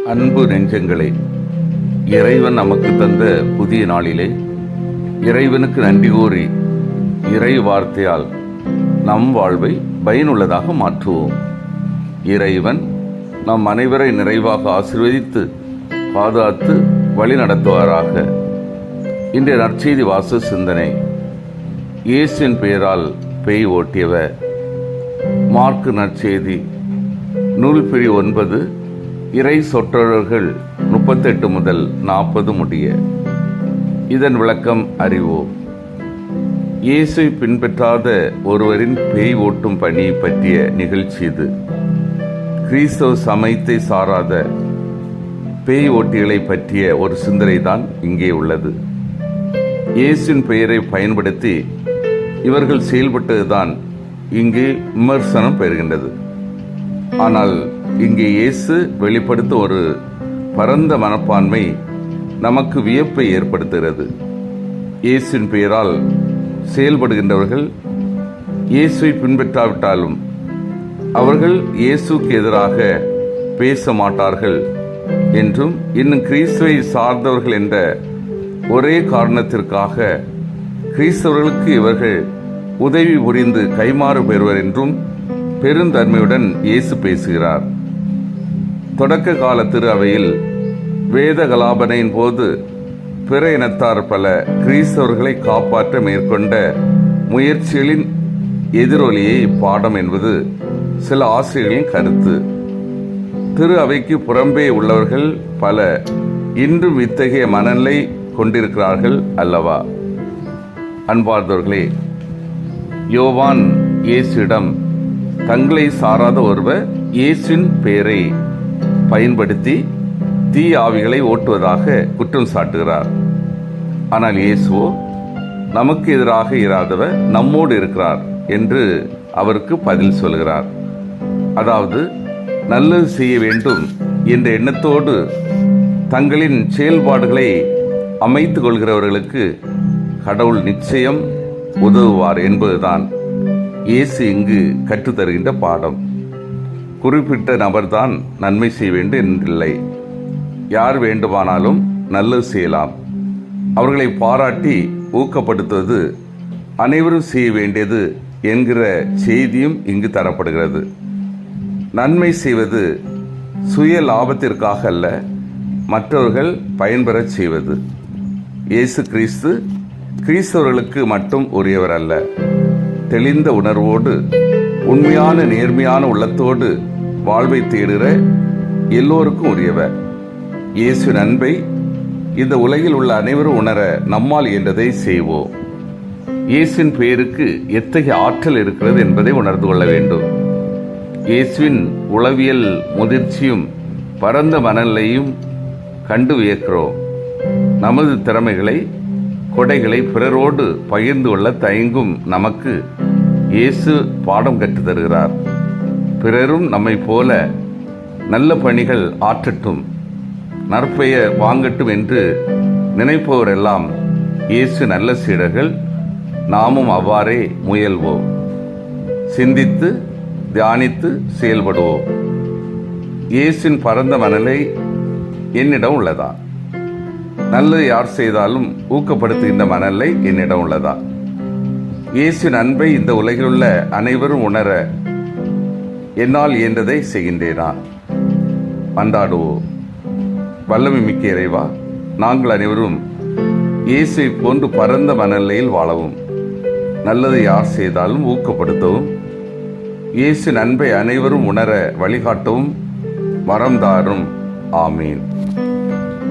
அன்பு நெஞ்சங்களே இறைவன் நமக்கு தந்த புதிய நாளிலே இறைவனுக்கு நன்றி கூறி இறை வார்த்தையால் நம் வாழ்வை பயனுள்ளதாக மாற்றுவோம். இறைவன் நம் அனைவரை நிறைவாக ஆசிர்வதித்து பாதுகாத்து வழிநடத்துவாராக. இன்றைய நற்செய்தி வாச சிந்தனை. இயேசின் பெயரால் பேய் ஓட்டியவர். மார்க்கு நற்செய்தி நூல் பிரி ஒன்பது இறை சொற்றொழர்கள் முப்பத்தெட்டு முதல் நாற்பது முடிய. இதன் விளக்கம் அறிவோம். இயேசை பின்பற்றாத ஒருவரின் பேய் ஓட்டும் பணி பற்றிய நிகழ்ச்சி இது. கிறிஸ்தவ சமயத்தை சாராத பேய் ஓட்டிகளை பற்றிய ஒரு சிந்தனை தான் இங்கே உள்ளது. இயேசுவின் பெயரை பயன்படுத்தி இவர்கள் செயல்பட்டதுதான் இங்கே விமர்சனம் பெறுகின்றது. ஆனால் இங்கே இயேசு வெளிப்படுத்த ஒரு பரந்த மனப்பான்மை நமக்கு வியப்பை ஏற்படுத்துகிறது. இயேசுவின் பெயரால் செயல்படுகின்றவர்கள் இயேசுவை பின்பற்றாவிட்டாலும் அவர்கள் இயேசுக்கு எதிராக பேச மாட்டார்கள் என்றும் இன்னும் கிறிஸ்துவை சார்ந்தவர்கள் என்ற ஒரே காரணத்திற்காக கிறிஸ்தவர்களுக்கு இவர்கள் உதவி புரிந்து கைமாறு பெறுவர் என்றும் பெருந்தன்மையுடன் இயேசு பேசுகிறார். தொடக்க கால திரு அவையில் வேத கலாபனையின் போது பிற இனத்தார் பல கிறிஸ்தவர்களை காப்பாற்ற மேற்கொண்ட முயற்சிகளின் எதிரொலியே இப்பாடம் என்பது சில ஆசிரியர்களின் கருத்து. திரு அவைக்கு புறம்பே உள்ளவர்கள் பல இன்றும் இத்தகைய மனநிலை கொண்டிருக்கிறார்கள் அல்லவா? அன்பார்ந்தவர்களே யோவான் இயேசுவிடம் தங்களை சாராத ஒருவர் இயேசின் பெயரை பயன்படுத்தி தீ ஆவிகளை ஓட்டுவதாக குற்றம் சாட்டுகிறார். ஆனால் இயேசுவோ நமக்கு எதிராக இராதவர் நம்மோடு இருக்கிறார் என்று அவருக்கு பதில் சொல்கிறார். அதாவது நல்லது செய்ய வேண்டும் என்ற எண்ணத்தோடு தங்களின் செயல்பாடுகளை அமைத்து கொள்கிறவர்களுக்கு கடவுள் நிச்சயம் உதவுவார் என்பதுதான் இயேசு இங்கு கற்றுத்தருகின்ற பாடம். குறிப்பிட்ட நபர்தான் நன்மை செய்ய வேண்டும் என்றில்லை யார் வேண்டுமானாலும் நல்லது செய்யலாம். அவர்களை பாராட்டி ஊக்கப்படுத்துவது அனைவரும் செய்ய வேண்டியது என்கிற செய்தியும் இங்கு தரப்படுகிறது. நன்மை செய்வது சுய லாபத்திற்காக அல்ல மற்றவர்கள் பயன்பெறச் செய்வது. இயேசு கிறிஸ்து கிறிஸ்தவர்களுக்கு மட்டும் உரியவர் அல்ல. தெளிந்த உணர்வோடு உண்மையான நேர்மையான உள்ளத்தோடு வாழ்வை தேடுகிற எல்லோருக்கும் உரியவர். இயேசு அன்பை இந்த உலகில் உள்ள அனைவரும் உணர நம்மால் என்றதை செய்வோம். இயேசுவின் பெயருக்கு எத்தகைய ஆற்றல் இருக்கிறது என்பதை உணர்ந்து கொள்ள வேண்டும். இயேசுவின் உளவியல் முதிர்ச்சியும் பரந்த மனநிலையும் கண்டு வியக்கிறோம். நமது திறமைகளை கொடைகளை பிறரோடு பகிர்ந்து கொள்ள தயங்கும் நமக்கு இயேசு பாடம் கற்றுத் தருகிறார். பிறரும் நம்மை போல நல்ல பணிகள் ஆற்றட்டும் நற்பெயர் வாங்கட்டும் என்று நினைப்பவரெல்லாம் இயேசு நல்ல சீடர்கள் நாமும் அவ்வாறே முயல்வோம். சிந்தித்து தியானித்து செயல்படுவோம். இயேசின் பரந்த மனநிலை என்னிடம் உள்ளதா? நல்லது யார் செய்தாலும் ஊக்கப்படுத்துகின்ற மனநிலை என்னிடம் உள்ளதா? இயேசுவின் அன்பை இந்த உலகில் உள்ள அனைவரும் உணர என்னால் இயன்றதை செய்கின்றேனா? மன்றாடுவோம் வல்லமை மிக்க இறைவா நாங்கள் அனைவரும் இயேசுவை போன்று பரந்த மனநிலையில் வாழவும் நல்லதை யார் செய்தாலும் ஊக்கப்படுத்தவும் இயேசு நன்பை அனைவரும் உணர வழிகாட்டவும் மரம் தாரும். ஆமீன்.